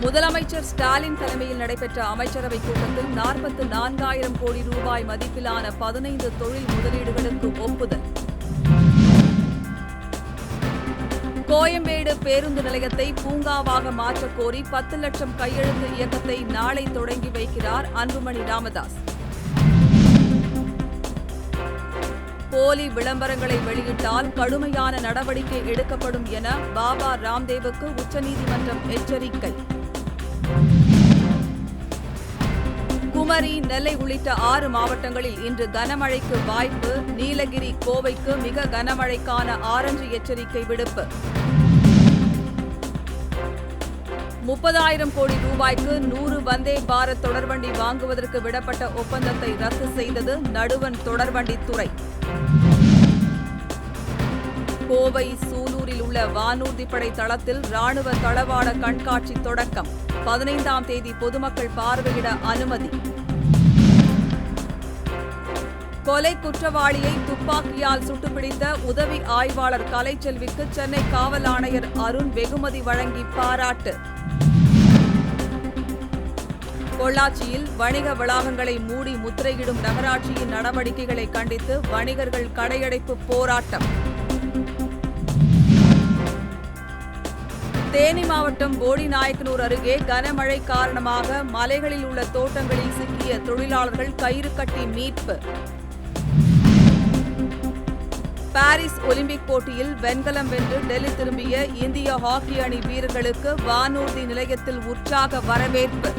முதலமைச்சர் ஸ்டாலின் தலைமையில் நடைபெற்ற அமைச்சரவைக் கூட்டத்தில் நாற்பத்து நான்காயிரம் கோடி ரூபாய் மதிப்பிலான பதினைந்து தொழில் முதலீடுகளுக்கு ஒப்புதல். கோயம்பேடு பேருந்து நிலையத்தை பூங்காவாக மாற்றக்கோரி பத்து லட்சம் கையெழுத்து இயக்கத்தை நாளை தொடங்கி வைக்கிறார் அன்புமணி ராமதாஸ். போலி விளம்பரங்களை வெளியிட்டால் கடுமையான நடவடிக்கை எடுக்கப்படும் என பாபா ராம்தேவுக்கு உச்சநீதிமன்றம் எச்சரிக்கை. குமரி நெல்லை உள்ளிட்ட ஆறு மாவட்டங்களில் இன்று கனமழைக்கு வாய்ப்பு நீலகிரி கோவைக்கு மிக கனமழைக்கான ஆரஞ்சு எச்சரிக்கை விடுப்பு. முப்பதாயிரம் கோடி ரூபாய்க்கு நூறு வந்தே பாரத் தொடர்வண்டி வாங்குவதற்கு விடப்பட்ட ஒப்பந்தத்தை ரத்து செய்தது நடுவன் தொடர்வண்டித்துறை. கோவை சூலூரில் உள்ள வானூர்திப்படை தளத்தில் ராணுவ தளவாட கண்காட்சி தொடக்கம். பதினைந்தாம் தேதி பொதுமக்கள் பார்வையிட அனுமதி. கொலை குற்றவாளியை துப்பாக்கியால் சுட்டுப்பிடித்த உதவி ஆய்வாளர் கலைச்செல்விக்கு சென்னை காவல் ஆணையர் அருண் வெகுமதி வழங்கி பாராட்டு. பொள்ளாச்சியில் வணிக வளாகங்களை மூடி முத்திரையிடும் நகராட்சியின் நடவடிக்கைகளை கண்டித்து வணிகர்கள் கடையடைப்பு போராட்டம். தேனி மாவட்டம் போடிநாயக்கனூர் அருகே கனமழை காரணமாக மலைகளில் உள்ள தோட்டங்களில் சிக்கிய தொழிலாளர்கள் கயிறு கட்டி மீட்பு. பாரிஸ் ஒலிம்பிக் போட்டியில் வெண்கலம் வென்று டெல்லி திரும்பிய இந்திய ஹாக்கி அணி வீரர்களுக்கு வானூர்தி நிலையத்தில் உற்சாக வரவேற்பு.